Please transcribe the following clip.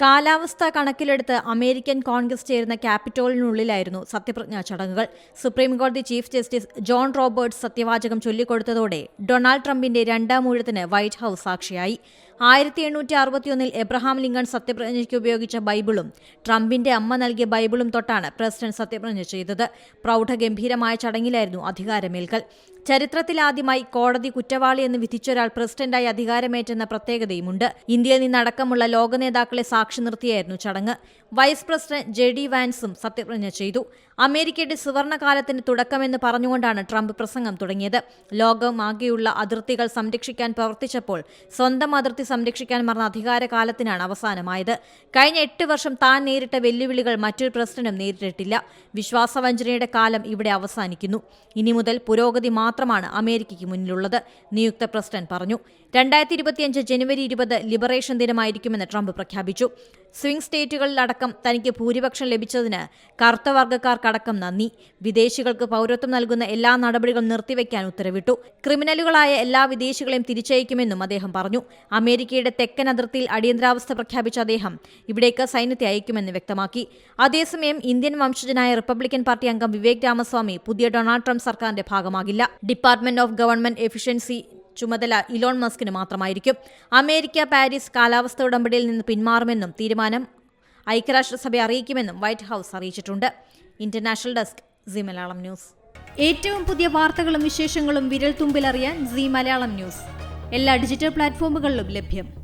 കാലാവസ്ഥ കണക്കിലെടുത്ത് അമേരിക്കൻ കോൺഗ്രസ് ചേരുന്ന ക്യാപിറ്റോളിനുള്ളിലായിരുന്നു സത്യപ്രതിജ്ഞാ ചടങ്ങുകൾ. സുപ്രീംകോടതി ചീഫ് ജസ്റ്റിസ് ജോൺ റോബർട്ട്സ് സത്യവാചകം ചൊല്ലിക്കൊടുത്തതോടെ ഡൊണാൾഡ് ട്രംപിന്റെ രണ്ടാം ഊഴത്തിന് വൈറ്റ് ഹൌസ് സാക്ഷിയായി. ആയിരത്തി എണ്ണൂറ്റി അറുപത്തിയൊന്നിൽ എബ്രഹാം ലിങ്കൺ സത്യപ്രതിജ്ഞയ്ക്ക് ഉപയോഗിച്ച ബൈബിളും ട്രംപിന്റെ അമ്മ നൽകിയ ബൈബിളും തൊട്ടാണ് പ്രസിഡന്റ് സത്യപ്രതിജ്ഞ ചെയ്തത്. പ്രൗഢഗംഭീരമായ ചടങ്ങിലായിരുന്നു അധികാരമേൽക്കൽ. ചരിത്രത്തിലാദ്യമായി കോടതി കുറ്റവാളി എന്ന് വിധിച്ചൊരാൾ പ്രസിഡന്റായി അധികാരമേറ്റെന്ന പ്രത്യേകതയുമുണ്ട്. ഇന്ത്യയിൽ നിന്നടക്കമുള്ള ലോക നേതാക്കളെ സാക്ഷി നിർത്തിയായിരുന്നു ചടങ്ങ്. വൈസ് പ്രസിഡന്റ് ജെ ഡി വാൻസും സത്യപ്രതിജ്ഞ ചെയ്തു. അമേരിക്കയുടെ സുവർണകാലത്തിന് തുടക്കമെന്ന് പറഞ്ഞുകൊണ്ടാണ് ട്രംപ് പ്രസംഗം തുടങ്ങിയത്. ലോകമാകെയുള്ള അതിർത്തികൾ സംരക്ഷിക്കാൻ പ്രവർത്തിച്ചപ്പോൾ സ്വന്തം അതിർത്തി സംരക്ഷിക്കാൻ മറന്ന അധികാരകാലത്തിനാണ് അവസാനമായത്. കഴിഞ്ഞ എട്ട് വർഷം താൻ നേരിട്ട വെല്ലുവിളികൾ മറ്റൊരു പ്രസിഡന്റും നേരിട്ടിട്ടില്ല. വിശ്വാസവഞ്ചനയുടെ കാലം ഇവിടെ അവസാനിക്കുന്നു. ഇനി മുതൽ പുരോഗതി മാത്രമാണ് അമേരിക്കയ്ക്ക് മുന്നിലുള്ളത് നിയുക്ത പ്രസിഡന്റ് പറഞ്ഞു. രണ്ടായിരത്തി ഇരുപത്തിയഞ്ച് ജനുവരി ഇരുപത് ലിബറേഷൻ ദിനമായിരിക്കുമെന്ന് ട്രംപ് പ്രഖ്യാപിച്ചു. സ്വിംഗ് സ്റ്റേറ്റുകളിലടക്കം തനിക്ക് ഭൂരിപക്ഷം ലഭിച്ചതിന് കറുത്ത വർഗക്കാർക്കടക്കം നന്ദി. വിദേശികൾക്ക് പൗരത്വം നൽകുന്ന എല്ലാ നടപടികളും നിർത്തിവെക്കാൻ ഉത്തരവിട്ടു. ക്രിമിനലുകളായ എല്ലാ വിദേശികളെയും തിരിച്ചയക്കുമെന്നും അദ്ദേഹം പറഞ്ഞു. അമേരിക്കയുടെ തെക്കൻ അതിർത്തിയിൽ അടിയന്തരാവസ്ഥ പ്രഖ്യാപിച്ച അദ്ദേഹം ഇവിടേക്ക് സൈന്യത്തെ അയക്കുമെന്ന് വ്യക്തമാക്കി. അതേസമയം ഇന്ത്യൻ വംശജനായ റിപ്പബ്ലിക്കൻ പാർട്ടി അംഗം വിവേക് രാമസ്വാമി പുതിയ ഡൊണാൾഡ് ട്രംപ് സർക്കാരിന്റെ ഭാഗമാകില്ല. ഡിപ്പാർട്ട്മെന്റ് ഓഫ് ഗവൺമെന്റ് എഫിഷ്യൻസി ചുമതല ഇലോൺ മസ്കിന് മാത്രമായിരിക്കും. അമേരിക്ക പാരീസ് കാലാവസ്ഥ ഉടമ്പടിയിൽ നിന്ന് പിന്മാറുമെന്നും തീരുമാനം ഐക്യരാഷ്ട്രസഭയെ അറിയിക്കുമെന്നും വൈറ്റ് ഹൗസ് അറിയിച്ചിട്ടുണ്ട്. International desk Zee Malayalam news. ഏറ്റവും പുതിയ വാർത്തകളും വിശേഷങ്ങളും വിരൽ തുമ്പിലറിയാൻ സി മലയാളം ന്യൂസ്. എല്ലാ ഡിജിറ്റൽ പ്ലാറ്റ്ഫോമുകളിലും ലഭ്യം.